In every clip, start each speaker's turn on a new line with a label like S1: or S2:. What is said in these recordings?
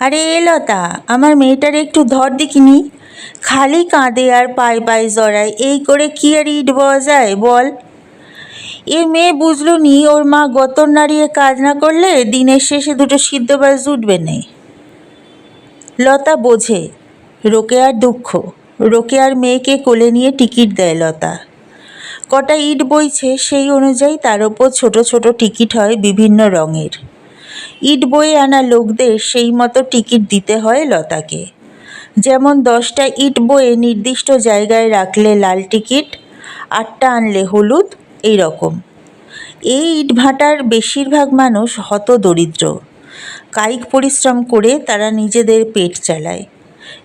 S1: আরে এ লতা, আমার মেয়েটার একটু ধর দেখিনি। খালি কাঁদে আর পায়ে পায়ে জড়ায়। এই করে কি আর ইট বওয়া যায়, বল? এ মেয়ে বুঝলো নি, ওর মা গতর নাড়িয়ে কাজ না করলে দিনের শেষে দুটো সিদ্ধ বাস জুটবে না। লতা বোঝে রোকেয়ার দুঃখ। রোকেয়ার মেয়েকে কোলে নিয়ে টিকিট দেয় লতা। কটা ইট বইছে সেই অনুযায়ী তার ওপর ছোট ছোট টিকিট হয় বিভিন্ন রঙের। ইট বয়ে আনা লোকদের সেই মতো টিকিট দিতে হয় লতাকে। যেমন দশটা ইট বয়ে নির্দিষ্ট জায়গায় রাখলে লাল টিকিট, আটটা আনলে হলুদ এই রকম এই ইট ভাটার বেশিরভাগ মানুষ হত দরিদ্র কায়িক পরিশ্রম করে তারা নিজেদের পেট চালায়।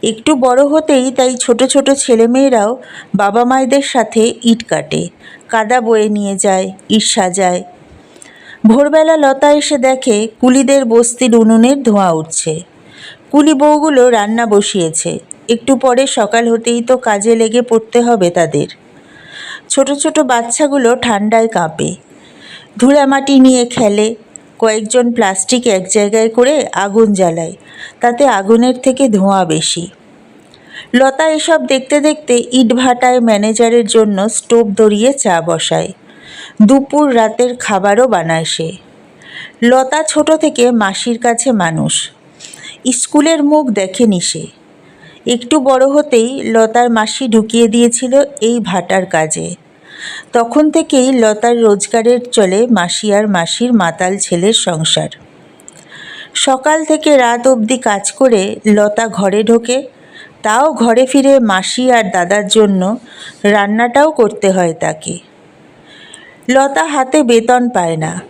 S1: একটু বড় হতেই তাই ছোট ছোট ছেলেমেয়েরাও বাবা মায়েদের সাথে ইট কাটে। কাদা বয়ে নিয়ে যায়, ইট সাজায় ভোরবেলা লতা এসে দেখে কুলিদের বস্তির উনুনের ধোঁয়া উঠছে। কুলি বউগুলো রান্না বসিয়েছে। একটু পরে সকাল হতেই তো কাজে লেগে পড়তে হবে তাদের। ছোট ছোট বাচ্চাগুলো ঠান্ডায় কাঁপে। ধুলামাটি নিয়ে খেলে। কয়েকজন প্লাস্টিক এক জায়গায় করে আগুন জ্বালায়। তাতে আগুনের থেকে ধোঁয়া বেশি। লতা এসব দেখতে দেখতে ইটভাটায় ম্যানেজারের জন্য স্টোভ ধরিয়ে চা বসায়। দুপুর রাতের খাবারও বানায় সে। লতা ছোট থেকে মাসির কাছে মানুষ। স্কুলের মুখ দেখেনি সে। একটু বড় হতেই লতার মাসি ঢুকিয়ে দিয়েছিল এই ভাটার কাজে। তখন থেকেই লতার রোজগারের চলে মাসি আর মাসির মাতাল ছেলের সংসার। সকাল থেকে রাত অবধি কাজ করে লতা ঘরে ঢোকে। তাও ঘরে ফিরে মাসি আর দাদার জন্য রান্নাটাও করতে হয় তাকে। লতা হাতে বেতন পায় না।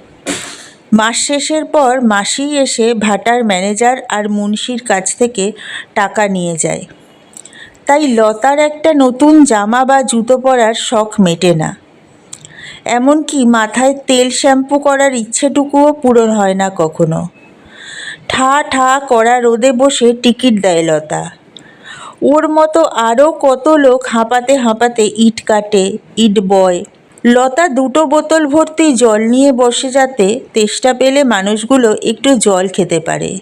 S1: মাস শেষের পর মাসি এসে ভাটার ম্যানেজার আর মুন্সির কাছ থেকে টাকা নিয়ে যায়। তাই লতার একটা নতুন জামা বা জুতো পরার শখ মেটে না। এমনকি মাথায় তেল শ্যাম্পু করার ইচ্ছেটুকুও পূরণ হয় না কখনো। ঠা ঠা করা রোদে বসে টিকিট দেয় লতা। ওর মতো আরও কত লোক হাঁপাতে হাঁপাতে ইট কাটে, ইট বয় লতা দুটো বোতল ভর্তি জল নিয়ে বসে যাতে তেষ্টা পেলে মানুষগুলো একটু জল খেতে পারে।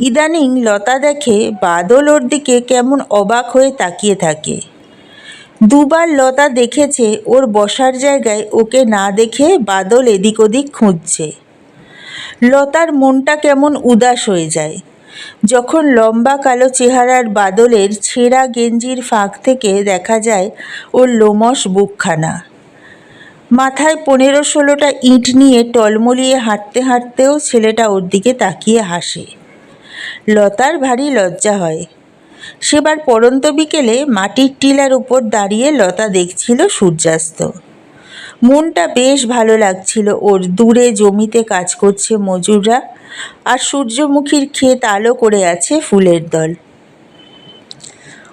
S1: ইদানিং লতা দেখে বাদল ওর দিকে কেমন অবাক হয়ে তাকিয়ে থাকে। দুবার লতা দেখেছে ওর বসার জায়গায় ওকে না দেখে বাদল এদিক ওদিক খুঁজছে। লতার মনটা কেমন উদাস হয়ে যায়। যখন লম্বা কালো চেহারার বাদলের ছেঁড়া গেঞ্জির ফাঁক থেকে দেখা যায় ওর লোমশ বুকখানা। মাথায় পনেরো ষোলোটা ইট নিয়ে টলমলিয়ে হাঁটতে হাঁটতেও ছেলেটা ওর দিকে তাকিয়ে হাসে। লতার ভারী লজ্জা হয়। সেবার পরন্ত বিকেলে মাটির টিলার উপর দাঁড়িয়ে লতা দেখছিল সূর্যাস্ত। মনটা বেশ ভালো লাগছিল ওর দূরে জমিতে কাজ করছে মজুররা আর সূর্যমুখীর ক্ষেত আলো করে আছে ফুলের দল।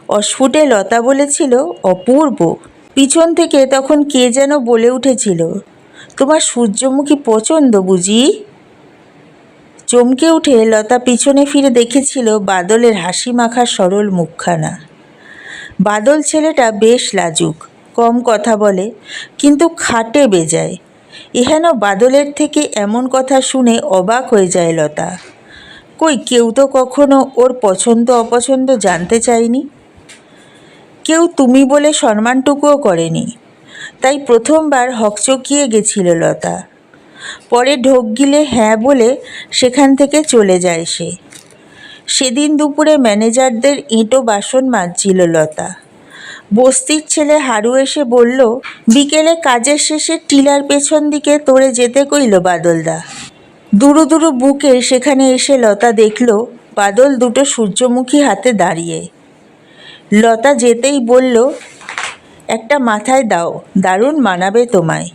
S1: অস্ফুটে লতা বলেছিল, অপূর্ব। পিছন থেকে তখন কে যেন বলে উঠেছিল, তোমার সূর্যমুখী পছন্দ বুঝি? চমকে উঠে লতা পিছনে ফিরে দেখেছিল বাদলের হাসি মাখা সরল মুখখানা। বাদল ছেলেটা বেশ লাজুক, কম কথা বলে, কিন্তু খাটে বেজায়। এহেন বাদলের থেকে এমন কথা শুনে অবাক হয়ে যায় লতা। কই কেউ তো কখনো ওর পছন্দ অপছন্দ জানতে চায়নি? কেউ তুমি বলে সম্মানটুকুও করেনি। তাই প্রথমবার হকচকিয়ে গেছিল লতা। পরে ঢোক গিলে হ্যাঁ বলে সেখান থেকে চলে যায় সে। সেদিন দুপুরে ম্যানেজারদের ইঁটো বাসন মাজছিল লতা। বস্তির ছেলে হারু এসে বলল, বিকেলে কাজের শেষে টিলার পেছন দিকে তোরে যেতে কইল বাদলদা। দুরু দুরু বুকে সেখানে এসে লতা দেখল, বাদল দুটো সূর্যমুখী হাতে দাঁড়িয়ে। লতা যেতেই বলল, একটা মাথায় দাও, দারুণ মানাবে তোমায়।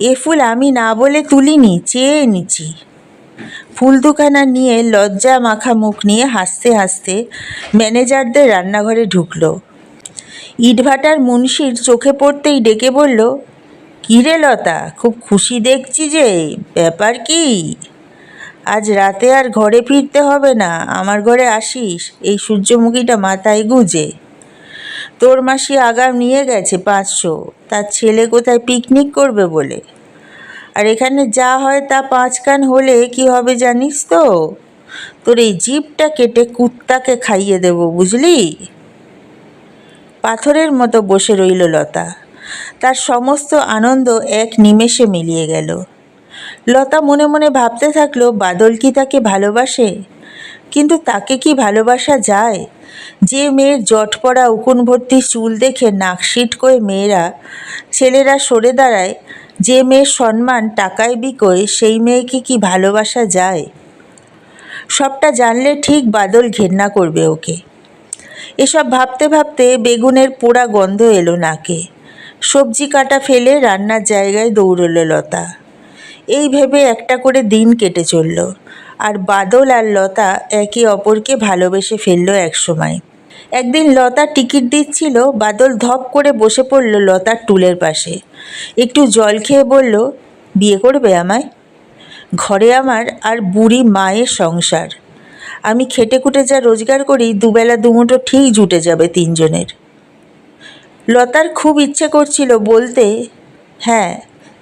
S1: এ ফুল আমি না বলে তুলিনি, চেয়ে এনেছি। ফুল দুখানা নিয়ে লজ্জা মাখা মুখ নিয়ে হাসতে হাসতে ম্যানেজারদের রান্নাঘরে ঢুকল। ইটভাটার মুন্সির চোখে পড়তেই ডেকে বলল কী রে লতা, খুব খুশি দেখছি যে, ব্যাপার কি? আজ রাতে আর ঘরে ফিরতে হবে না। আমার ঘরে আসিস। এই সূর্যমুখীটা মাথায় গুজে। তোর মাসি আগাম নিয়ে গেছে পাঁচশো। তার ছেলে কোথায় পিকনিক করবে বলে। আর এখানে যা হয় তা পাঁচ কান হলে কি হবে জানিস তো? তোর এই জিভটা কেটে কুত্তাকে খাইয়ে দেব, বুঝলি? পাথরের মতো বসে রইল লতা। তার সমস্ত আনন্দ এক নিমেষে মিলিয়ে গেল। লতা মনে মনে ভাবতে থাকল, বাদল কি তাকে ভালোবাসে? কিন্তু তাকে কি ভালোবাসা যায়? যে মেয়ের জট পড়া উকুন ভর্তি চুল দেখে নাকশিট করে মেয়েরা, ছেলেরা সরে দাঁড়ায়, যে মেয়ের সম্মান টাকায় বিকোয়, সেই মেয়েকে কি ভালোবাসা যায়? সবটা জানলে ঠিক বাদল ঘেন্না করবে ওকে। এসব ভাবতে ভাবতে বেগুনের পোড়া গন্ধ এলো নাকে। সবজি কাটা ফেলে রান্নার জায়গায় দৌড়লো লতা। এই ভেবে একটা করে দিন কেটে চলল। আর বাদল আর লতা একে অপরকে ভালোবেসে ফেলল একসময়। একদিন লতা টিকিট দিচ্ছিল, বাদল ধপ করে বসে পড়ল লতার টুলের পাশে। একটু জল খেয়ে বলল, বিয়ে করবে আমায়? ঘরে আমার আর বুড়ি মায়ের সংসার। আমি খেটে খুটে যা রোজগার করি, দুবেলা দুমুঠো ঠিক জুটে যাবে তিনজনের। লতার খুব ইচ্ছে করছিল বলতে হ্যাঁ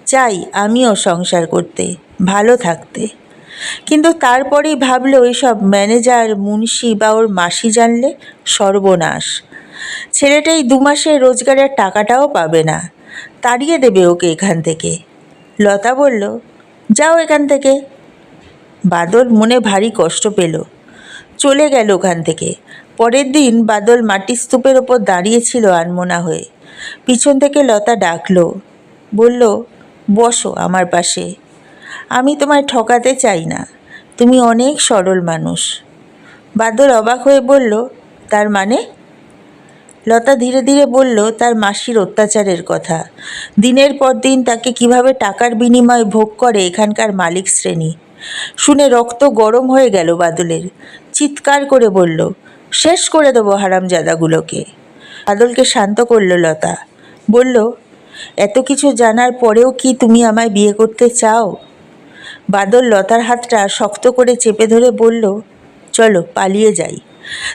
S1: চাই আমিও সংসার করতে, ভালো থাকতে। কিন্তু তারপরেই ভাবলো ওইসব ম্যানেজার, মুন্সি বা ওর মাসি জানলে সর্বনাশ। ছেলেটাই দু মাসের রোজগারের টাকাটাও পাবে না, তাড়িয়ে দেবে ওকে এখান থেকে। লতা বলল, যাও এখান থেকে। বাদল মনে ভারী কষ্ট পেল। চলে গেল ওখান থেকে। পরের দিন বাদল মাটির স্তূপের ওপর দাঁড়িয়েছিল আনমোনা হয়ে। পিছন থেকে লতা ডাকলো, বলল বসো আমার পাশে। আমি তোমায় ঠকাতে চাই না। তুমি অনেক সরল মানুষ। বাদল অবাক হয়ে বলল, তার মানে? লতা ধীরে ধীরে বলল, তার মাসির অত্যাচারের কথা। দিনের পর দিন তাকে কীভাবে টাকার বিনিময়ে ভোগ করে এখানকার মালিক শ্রেণি। শুনে রক্ত গরম হয়ে গেল বাদলের। চিৎকার করে বলল, শেষ করে দেবো হারামজাদাগুলোকে। বাদলকে শান্ত করল লতা। বলল এত কিছু জানার পরেও কি তুমি আমায় বিয়ে করতে চাও? বাদল লতার হাতটা শক্ত করে চেপে ধরে বলল, চলো, পালিয়ে যাই।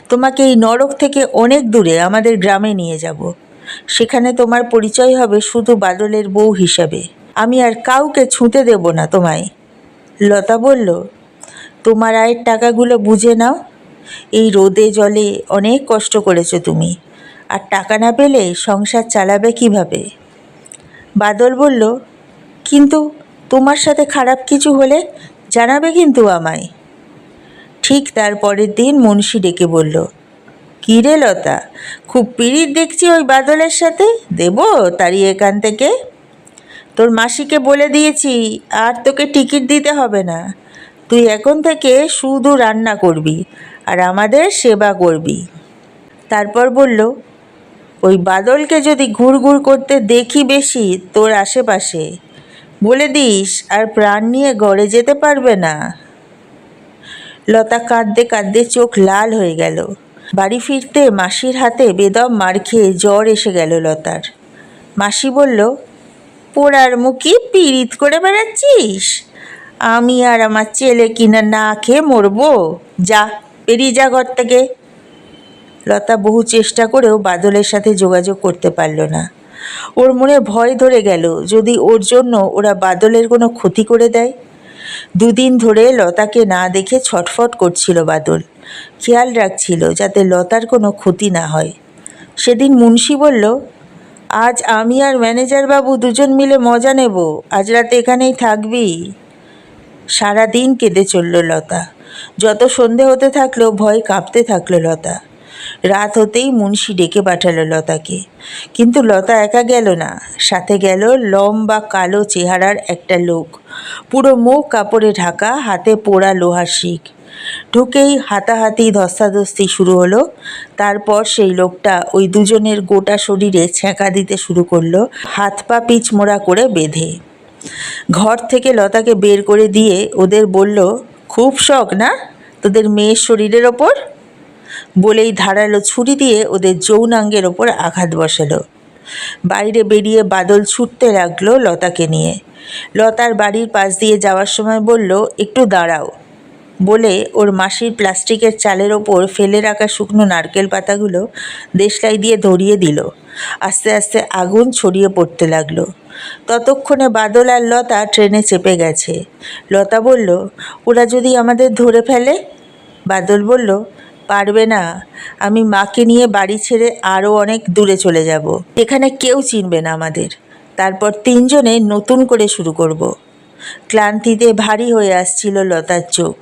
S1: তোমাকে এই নরক থেকে অনেক দূরে আমাদের গ্রামে নিয়ে যাব। সেখানে তোমার পরিচয় হবে শুধু বাদলের বউ হিসাবে। আমি আর কাউকে ছুঁতে দেব না তোমায়। লতা বলল, তোমার আয়ের টাকাগুলো বুঝে নাও। এই রোদে জলে অনেক কষ্ট করেছ তুমি। আর টাকা না পেলে সংসার চালাবে কীভাবে? বাদল বলল, কিন্তু তোমার সাথে খারাপ কিছু হলে জানাবে কিন্তু আমায়। ঠিক তার পরের দিন মুন্সি ডেকে বলল, কী রে লতা, খুব পিড়িত দেখছি ওই বাদলের সাথে? দেব তারই এখান থেকে? তোর মাসিকে বলে দিয়েছি, আর তোকে টিকিট দিতে হবে না। তুই এখন থেকে শুধু রান্না করবি আর আমাদের সেবা করবি। তারপর বলল ওই বাদলকে যদি ঘুর ঘুর করতে দেখি বেশি তোর আশেপাশে, বলে দিস আর প্রাণ নিয়ে গড়ে যেতে পারবে না। লতা কাঁদতে কাঁদতে চোখ লাল হয়ে গেল। বাড়ি ফিরতে মাসির হাতে বেদম মার খেয়ে জ্বর এসে গেল লতার। মাসি বলল, পোড়ার মুখি পিরিত করে বেড়াচ্ছিস? আমি আর আমার ছেলে কিনা না খেয়ে মরবো। যা, বেরিয়ে যা ঘর থেকে। লতা বহু চেষ্টা করেও বাদলের সাথে যোগাযোগ করতে পারল না। ওর মনে ভয় ধরে গেল, যদি ওর জন্য ওরা বাদলের কোনো ক্ষতি করে দেয়? দুদিন ধরে লতাকে না দেখে ছটফট করছিল বাদল। খেয়াল রাখছিল যাতে লতার কোনো ক্ষতি না হয়। সেদিন মুন্সি বলল, আজ আমি আর ম্যানেজার বাবু দুজন মিলে মজা নেব, আজ রাতে এখানেই থাকবি। সারা দিন কেঁদে চলল লতা। যত সন্ধে হতে থাকল, ভয় কাঁপতে থাকল লতা। রাত হতেই মুন্সি ডেকে পাঠালো লতাকে। কিন্তু লতা একা গেল না, সাথে গেল লম্বা কালো চেহারার একটা লোক। পুরো মুখ কাপড়ে ঢাকা, হাতে পোড়া লোহার শিক। ঢুকেই হাতাহাতি ধস্তাধস্তি শুরু হলো। তারপর সেই লোকটা ওই দুজনের গোটা শরীরে ছ্যাঁকা দিতে শুরু করল, হাত পা পিচ মোড়া করে বেঁধে। ঘর থেকে লতাকে বের করে দিয়ে ওদের বলল, খুব শখ না তোদের মেয়ের শরীরের ওপর? বলেই ধারালো ছুরি দিয়ে ওদের যৌনাঙ্গের ওপর আঘাত বসালো। বাইরে বেরিয়ে বাদল ছুটতে লাগল লতাকে নিয়ে। লতার বাড়ির পাশ দিয়ে যাওয়ার সময় বলল, একটু দাঁড়াও। বলে ওর মাসির প্লাস্টিকের চালের ওপর ফেলে রাখা শুকনো নারকেল পাতাগুলো দেশলাই দিয়ে ধরিয়ে দিল। আস্তে আস্তে আগুন ছড়িয়ে পড়তে লাগল। ততক্ষণে বাদল আর লতা ট্রেনে চেপে গেছে। লতা বলল, ওরা যদি আমাদের ধরে ফেলে? বাদল বলল পারবে না। আমি মাকে নিয়ে বাড়ি ছেড়ে আরও অনেক দূরে চলে যাব। এখানে কেউ চিনবে না আমাদের। তারপর তিনজনে নতুন করে শুরু করব। ক্লান্তিতে ভারী হয়ে আসছিল লতার চোখ।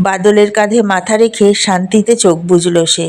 S1: বাদলের কাঁধে মাথা রেখে শান্তিতে চোখ বুঝল সে।